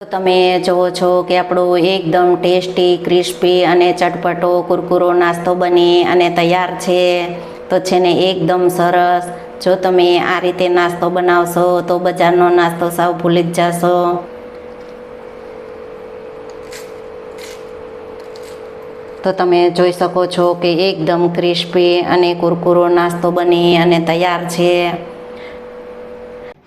તમે જુઓ છો કે આપણું એકદમ ટેસ્ટી, ક્રિસ્પી અને ચટપટો કુરકુરો નાસ્તો બની અને તૈયાર છે. તો છે ને એકદમ સરસ. જો તમે આ રીતે નાસ્તો બનાવશો તો બજારનો નાસ્તો સાવ ભૂલી જ જશો. તો તમે જોઈ શકો છો કે એકદમ ક્રિસ્પી અને કુરકુરો નાસ્તો બની અને તૈયાર છે.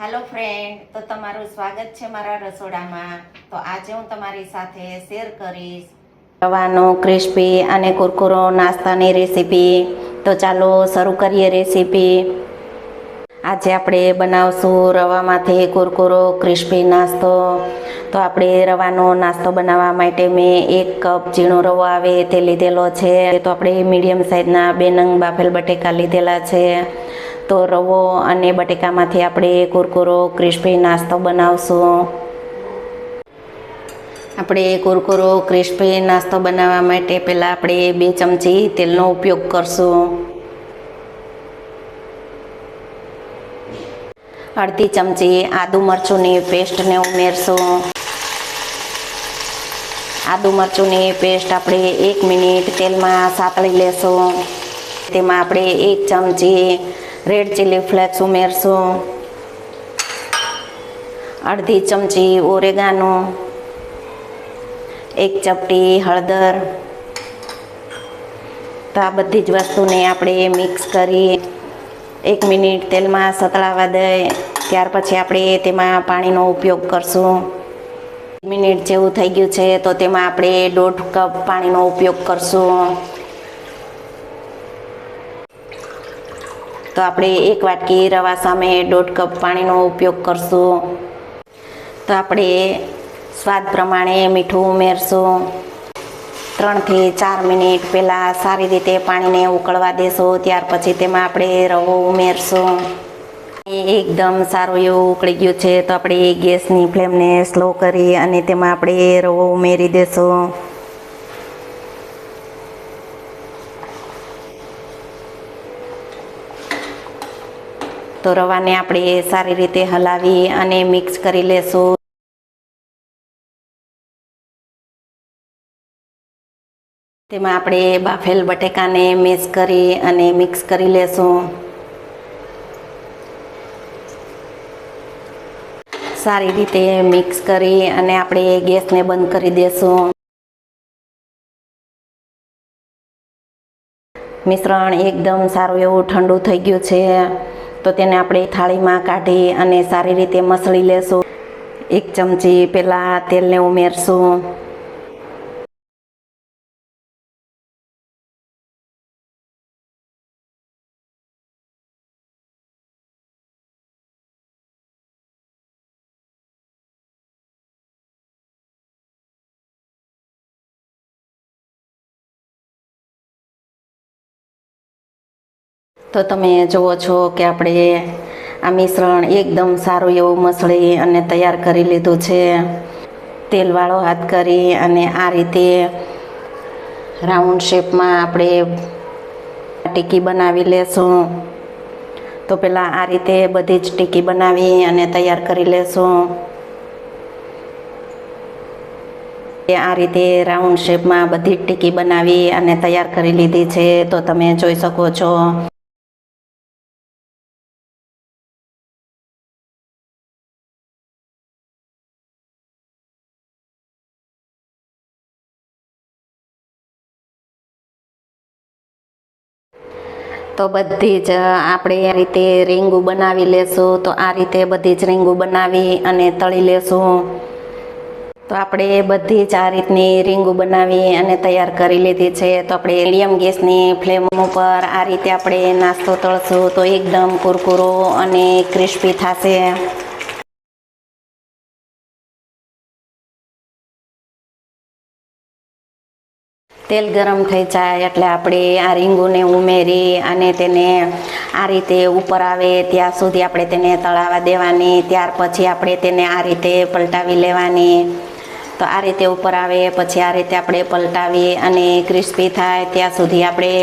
હેલો ફ્રેન્ડ તો તમારું સ્વાગત છે મારા રસોડામાં. તો આજે હું તમારી સાથે શેર કરીશ. રવાનો ક્રિસ્પી અને કુરકુરો નાસ્તાની રેસીપી તો ચાલો શરૂ કરીએ રેસીપી આજે આપણે બનાવશું રવામાંથી કુરકુરો ક્રિસ્પી નાસ્તો. તો આપણે રવાનો નાસ્તો બનાવવા માટે મેં એક કપ ઝીણો રવો આવે તે લીધેલો છે. તો આપણે મીડિયમ સાઇઝના બે નંગ બાફેલ બટેકા લીધેલા છે. તો રવો અને બટેકામાંથી આપણે કુરકુરો, ક્રિસ્પી નાસ્તો બનાવશું. આપણે કુરકુરો, ક્રિસ્પી નાસ્તો બનાવવા માટે પહેલાં આપણે બે ચમચી તેલનો ઉપયોગ કરશું. અડધી ચમચી આદુ મરચુંની પેસ્ટને ઉમેરશું. આદુ મરચુંની પેસ્ટ આપણે એક મિનિટ તેલમાં સાતળી લેશું. તેમાં આપણે એક ચમચી રેડ ચીલી ફ્લેક્સ ઉમેરશું. અડધી ચમચી ઓરેગાનો. એક ચપટી હળદર. તો આ બધી જ વસ્તુને આપણે મિક્સ કરી એક મિનિટ તેલમાં સતળાવા દઈ ત્યાર પછી આપણે તેમાં પાણીનો ઉપયોગ કરશું. મિનિટ જેવું થઈ ગયું છે તો તેમાં આપણે દોઢ કપ પાણીનો ઉપયોગ કરશું. તો આપણે એક વાટકી રવા સામે દોઢ કપ પાણીનો ઉપયોગ કરશું. તો આપણે સ્વાદ પ્રમાણે મીઠું ઉમેરશું. ત્રણથી ચાર મિનિટ પહેલાં સારી રીતે પાણીને ઉકળવા દેશું, ત્યાર પછી તેમાં આપણે રવો ઉમેરશું. એકદમ સારું એવું ઉકળી ગયું છે, તો આપણે ગેસની ફ્લેમને સ્લો કરી અને તેમાં આપણે રવો ઉમેરી દેશું. તો રવાને આપણે સારી રીતે હલાવી અને મિક્સ કરી લેશું. તેમાં આપણે બાફેલ બટેકાને મેશ કરી અને મિક્સ કરી લેશું. સારી રીતે મિક્સ કરી અને આપણે ગેસને બંધ કરી દેશું. મિશ્રણ એકદમ સારું એવું ઠંડુ થઈ ગયું છે. તો તેને આપણે થાળીમાં કાઢી અને સારી રીતે મસળી લેશું. એક ચમચી પહેલાં તેલને ઉમેરશું. તો તમે જુઓ છો કે આપણે આ મિશ્રણ એકદમ સારું એવું મસળી અને તૈયાર કરી લીધું છે. તેલવાળો હાથ કરી અને આ રીતે રાઉન્ડ શેપમાં આપણે ટીકી બનાવી લેશું. તો પહેલાં આ રીતે બધી જ ટીકી બનાવી અને તૈયાર કરી લેશું. આ રીતે રાઉન્ડ શેપમાં બધી જ ટીકી બનાવી અને તૈયાર કરી લીધી છે. તો તમે જોઈ શકો છો તો બધી જ આપણે આ રીતે રીંગું બનાવી લેશું. તો આ રીતે બધી જ રીંગું બનાવી અને તળી લેશું. તો આપણે બધી જ આ રીતની રીંગું બનાવી અને તૈયાર કરી લીધી છે. તો આપણે મીડિયમ ગેસની ફ્લેમ ઉપર આ રીતે આપણે નાસ્તો તળશું તો એકદમ કુરકુરો અને ક્રિસ્પી થશે. તેલ ગરમ થઈ જાય એટલે આપણે આ રીંગુને ઉમેરી અને તેને આ રીતે ઉપર આવે ત્યાં સુધી આપણે તેને તળાવા દેવાની, ત્યાર પછી આપણે તેને આ રીતે પલટાવી લેવાની. તો આ રીતે ઉપર આવે, પછી આ રીતે આપણે પલટાવી અને ક્રિસ્પી થાય ત્યાં સુધી આપણે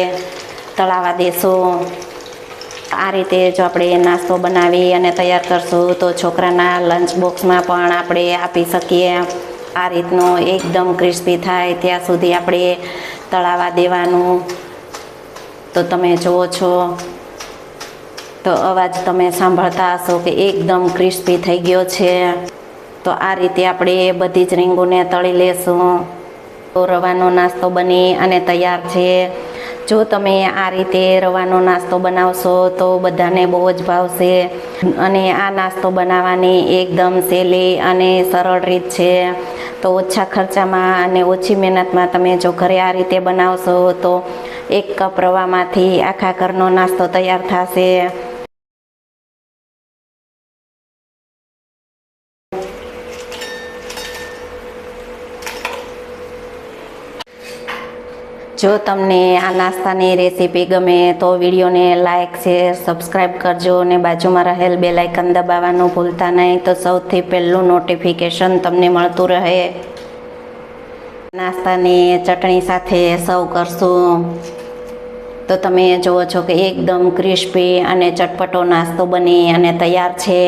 તળાવા દેશું. આ રીતે જો આપણે નાસ્તો બનાવી અને તૈયાર કરશું તો છોકરાના લંચ બોક્સમાં પણ આપણે આપી શકીએ. આ રીતનું એકદમ ક્રિસ્પી થાય ત્યાં સુધી આપણે તળાવા દેવાનું. તો તમે જુઓ છો. તો અવાજ તમે સાંભળતા હશો કે એકદમ ક્રિસ્પી થઈ ગયો છે. તો આ રીતે આપણે બધી જ રીંગોને તળી લેશું. તો રવાનો નાસ્તો બની અને તૈયાર છે. જો તમે આ રીતે રવાનો નાસ્તો બનાવશો તો બધાને બહુ જ ભાવશે. અને આ નાસ્તો બનાવવાની એકદમ સહેલી અને સરળ રીત છે. તો ઓછા ખર્ચામાં અને ઓછી મહેનતમાં તમે જો ઘરે આ રીતે બનાવશો તો એક કપ રવામાંથી આખા ઘરનો નાસ્તો તૈયાર થશે. જો તમને આ નાસ્તાની રેસીપી ગમે તો વિડીયોને લાઇક, શેર સબસ્ક્રાઈબ કરજો અને બાજુમાં રહેલ બે લાઇકન દબાવવાનું ભૂલતા નહીં. તો સૌથી પહેલું નોટિફિકેશન તમને મળતું રહે. નાસ્તાની ચટણી સાથે સર્વ કરશું. તો તમે જુઓ છો કે એકદમ ક્રિસ્પી અને ચટપટો નાસ્તો બની અને તૈયાર છે.